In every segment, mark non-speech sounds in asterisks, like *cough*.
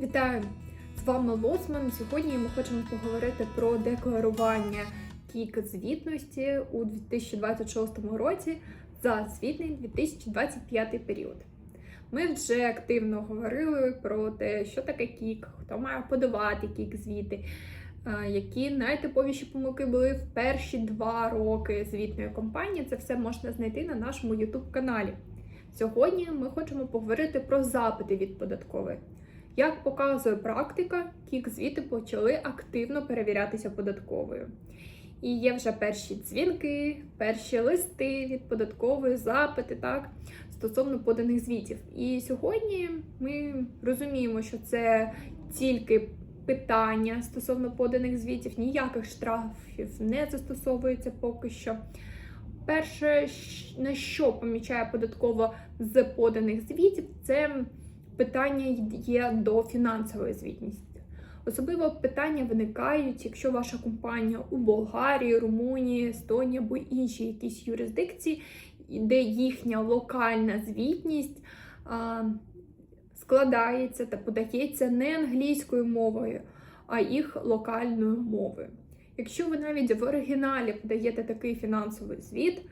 Вітаю! З вами Лосман. Сьогодні ми хочемо поговорити про декларування кік звітності у 2026 році за звітний 2025 період. Ми вже активно говорили про те, що таке кік, хто має подавати кік звіти, е, які найтиповіші помилки були в перші два роки звітної кампанії. Це все можна знайти на нашому YouTube каналі. Сьогодні ми хочемо поговорити про запити від податкової. Як показує практика, кік звіти почали активно перевірятися податковою. І є вже перші дзвінки, перші листи від податкової, запити так, стосовно поданих звітів. І сьогодні ми розуміємо, що це тільки питання стосовно поданих звітів, ніяких штрафів не застосовується поки що. Перше, на що помічає податкова з поданих звітів, це питання є до фінансової звітності. Особливо питання виникають, якщо ваша компанія у Болгарії, Румунії, Естонії або іншій якійсь юрисдикції, де їхня локальна звітність складається та подається не англійською мовою, а їх локальною мовою. Якщо ви навіть в оригіналі подаєте такий фінансовий звіт,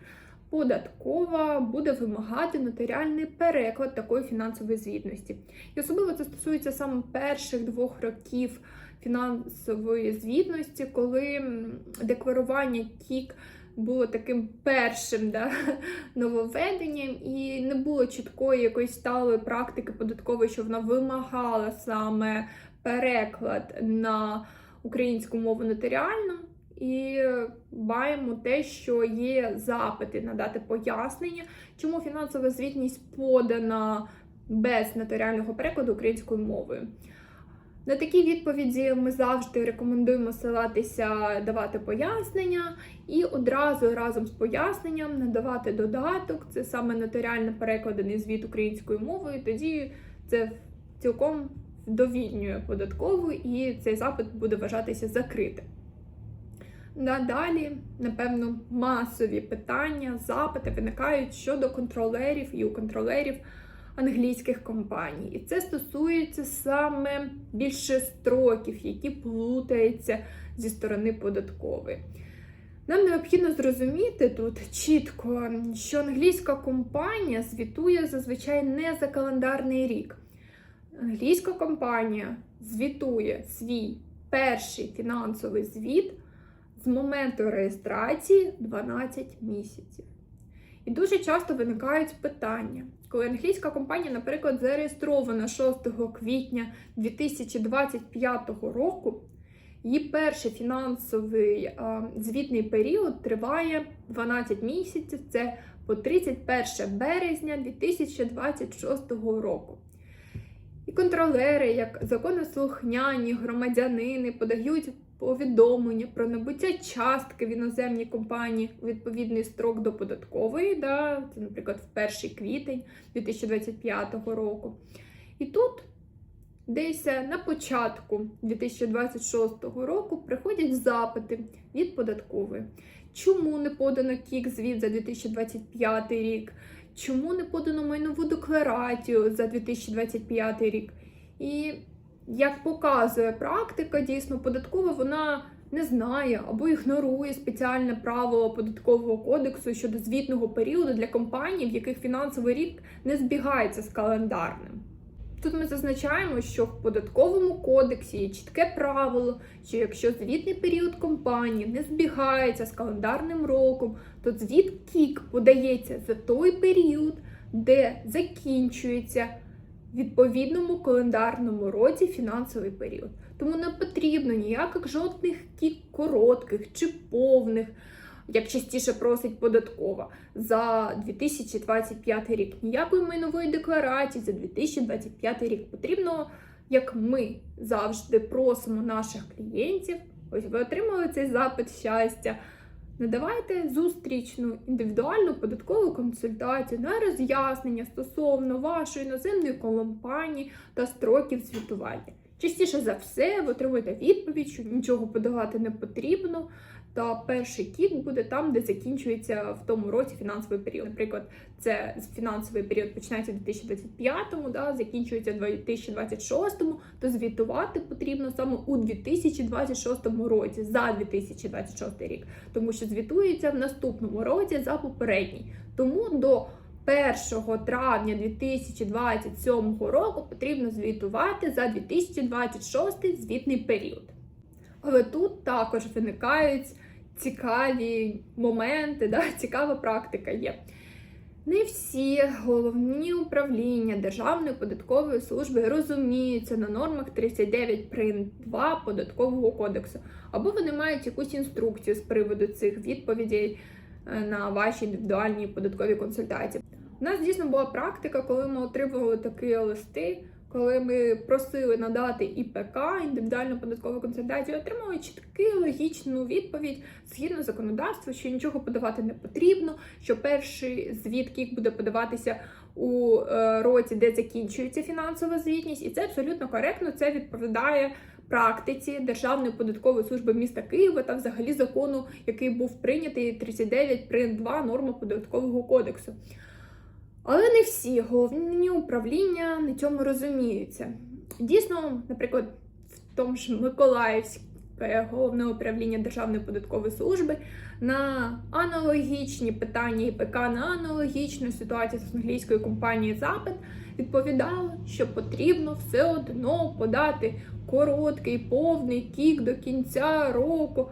податкова буде вимагати нотаріальний переклад такої фінансової звітності. І особливо це стосується саме перших двох років фінансової звітності, коли декларування КІК було таким першим да, *laughs* нововведенням, і не було чіткої якоїсь сталої практики податкової, що вона вимагала саме переклад на українську мову нотаріально. І маємо те, що є запити надати пояснення, чому фінансова звітність подана без нотаріального перекладу українською мовою. На такі відповіді ми завжди рекомендуємо ссилатися, давати пояснення і одразу разом з поясненням надавати додаток. Це саме нотаріально перекладений звіт українською мовою. Тоді це цілком довільнює податкову і цей запит буде вважатися закритим. Надалі, напевно, масові питання, запити виникають щодо контролерів і у контролерів англійських компаній. І це стосується саме більше строків, які плутаються зі сторони податкової. Нам необхідно зрозуміти тут чітко, що англійська компанія звітує зазвичай не за календарний рік. Англійська компанія звітує свій перший фінансовий звіт з моменту реєстрації 12 місяців. І дуже часто виникають питання, коли англійська компанія, наприклад, зареєстрована 6 квітня 2025 року, її перший фінансовий а, звітний період триває 12 місяців, це по 31 березня 2026 року. Контролери, як законослухняні громадянини, подають повідомлення про набуття частки в іноземній компанії у відповідний строк до податкової, да, це, наприклад, в 1 квітень 2025 року. І тут десь на початку 2026 року приходять запити від податкової. Чому не подано кік звіт за 2025 рік? Чому не подано майнову декларацію за 2025 рік? І як показує практика, дійсно податкова вона не знає або ігнорує спеціальне правило податкового кодексу щодо звітного періоду для компаній, в яких фінансовий рік не збігається з календарним. Тут ми зазначаємо, що в податковому кодексі є чітке правило, що якщо звітний період компанії не збігається з календарним роком, то звіт КІК подається за той період, де закінчується відповідному календарному році фінансовий період. Тому не потрібно ніяких жодних кік коротких чи повних, як частіше просить податкова, за 2025 рік. Ніякої майнової декларації за 2025 рік. Потрібно, як ми завжди просимо наших клієнтів, ось ви отримали цей запит щастя. Надавайте зустрічну індивідуальну податкову консультацію на роз'яснення стосовно вашої іноземної компанії та строків звітування. Частіше за все, ви отримуєте відповідь, що нічого подавати не потрібно. Та перший кік буде там, де закінчується в тому році фінансовий період. Наприклад, це фінансовий період починається в 2025-му, да, закінчується в 2026-му, то звітувати потрібно саме у 2026 році за 2026 рік, тому що звітується в наступному році за попередній. Тому до 1 травня 2027 року потрібно звітувати за 2026 звітний період. Але тут також виникають цікаві моменти, да, *laughs* цікава практика є. Не всі головні управління Державної податкової служби розуміються на нормах 39 прим. 2 податкового кодексу, або вони мають якусь інструкцію з приводу цих відповідей е, на ваші індивідуальні податкові консультації. У нас дійсно була практика, коли ми отримували такі листи, коли ми просили надати ІПК, індивідуальну податкову консультацію, отримали чітку логічну відповідь згідно законодавства, що нічого подавати не потрібно, що перший звіт КІК буде подаватися у е, році, де закінчується фінансова звітність, і це абсолютно коректно. Це відповідає практиці Державної податкової служби міста Києва та взагалі закону, який був прийнятий 39 прим. 2 норма податкового кодексу. Але не всі головні управління на цьому розуміються. Дійсно, наприклад, в тому ж Миколаївське головне управління Державної податкової служби на аналогічні питання ІПК, на аналогічну ситуацію з англійською компанією запит відповідало, що потрібно все одно подати короткий повний кік до кінця року.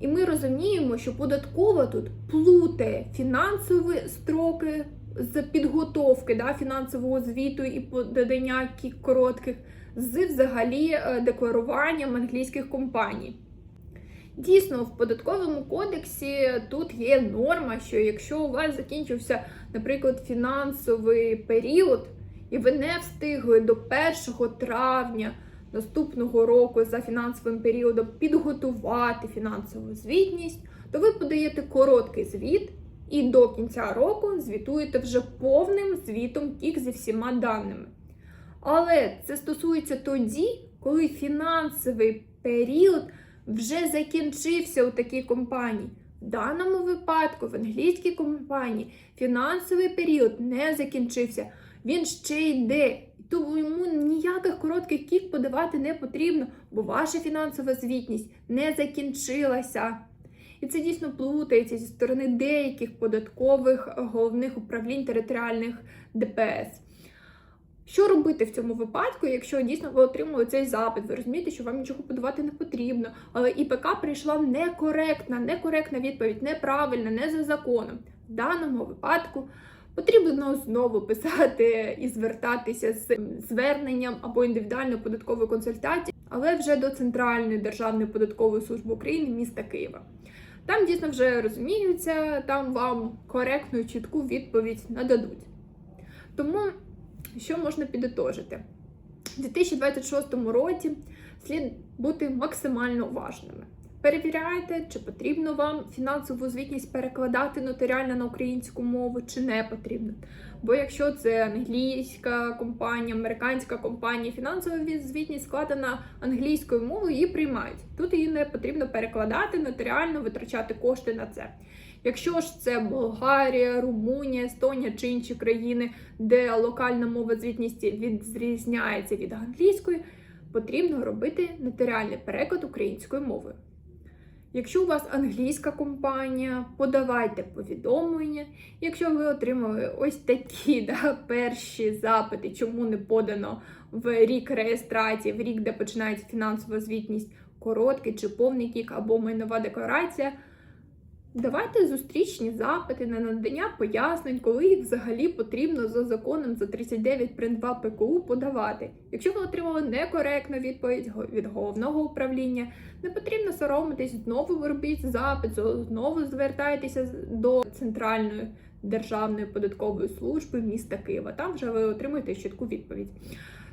І ми розуміємо, що податкова тут плутає фінансові строки з підготовки да, фінансового звіту і подання коротких з взагалі е, декларуванням англійських компаній. Дійсно, в податковому кодексі тут є норма, що якщо у вас закінчився, наприклад, фінансовий період, і ви не встигли до 1 травня наступного року за фінансовим періодом підготувати фінансову звітність, то ви подаєте короткий звіт і до кінця року звітуєте вже повним звітом кік зі всіма даними. Але це стосується тоді, коли фінансовий період вже закінчився у такій компанії. В даному випадку, в англійській компанії, фінансовий період не закінчився, він ще йде. Тому йому ніяких коротких кік подавати не потрібно, бо ваша фінансова звітність не закінчилася. І це дійсно плутається зі сторони деяких податкових головних управлінь територіальних ДПС. Що робити в цьому випадку, якщо дійсно ви отримали цей запит, ви розумієте, що вам нічого подавати не потрібно, але ІПК прийшла некоректна, некоректна відповідь, неправильна, не за законом. В даному випадку потрібно знову писати і звертатися з зверненням або індивідуальною податковою консультацією, але вже до Центральної державної податкової служби України міста Києва. Там дійсно вже розуміються, там вам коректну чітку відповідь нададуть. Тому, що можна підітожити? У 2026 році слід бути максимально уважними. Перевіряйте, чи потрібно вам фінансову звітність перекладати нотаріально на українську мову, чи не потрібно. Бо якщо це англійська компанія, американська компанія, фінансова звітність складена англійською мовою, її приймають. Тут її не потрібно перекладати нотаріально, витрачати кошти на це. Якщо ж це Болгарія, Румунія, Естонія чи інші країни, де локальна мова звітності відрізняється від англійської, потрібно робити нотаріальний переклад українською мовою. Якщо у вас англійська компанія, подавайте повідомлення. Якщо ви отримали ось такі *laughs* да, перші запити, чому не подано в рік реєстрації, в рік, де починається фінансова звітність, короткий чи повний кік або майнова декларація. Давайте зустрічні запити на надання пояснень, коли їх взагалі потрібно за законом за 39 прим. 2 ПКУ подавати. Якщо ви отримали некоректну відповідь від головного управління, не потрібно соромитись, знову робіть запит, знову звертайтеся до центральної державної податкової служби міста Києва. Там вже ви отримаєте чітку відповідь.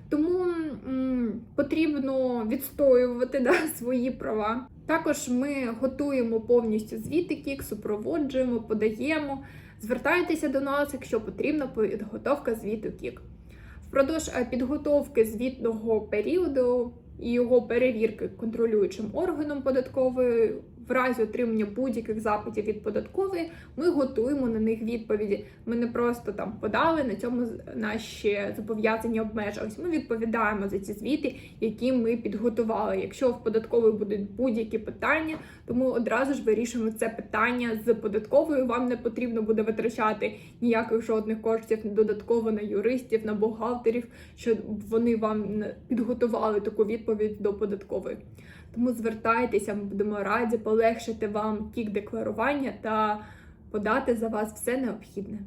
Тому м, потрібно відстоювати да, *laughs* свої права. Також ми готуємо повністю звіти кік, супроводжуємо, подаємо. Звертайтеся до нас, якщо потрібна підготовка звіту кік. Впродовж підготовки звітного періоду і його перевірки контролюючим органом податкової. В разі отримання будь-яких запитів від податкової, ми готуємо на них відповіді. Ми не просто там подали на цьому наші зобов'язання обмежились. Ми відповідаємо за ці звіти, які ми підготували. Якщо в податкової будуть будь-які питання, то ми одразу ж вирішуємо це питання з податковою. Вам не потрібно буде витрачати ніяких жодних коштів додатково на юристів, на бухгалтерів, щоб вони вам підготували таку відповідь до податкової. Тому звертайтеся, ми будемо раді полегшити вам тік декларування та подати за вас все необхідне.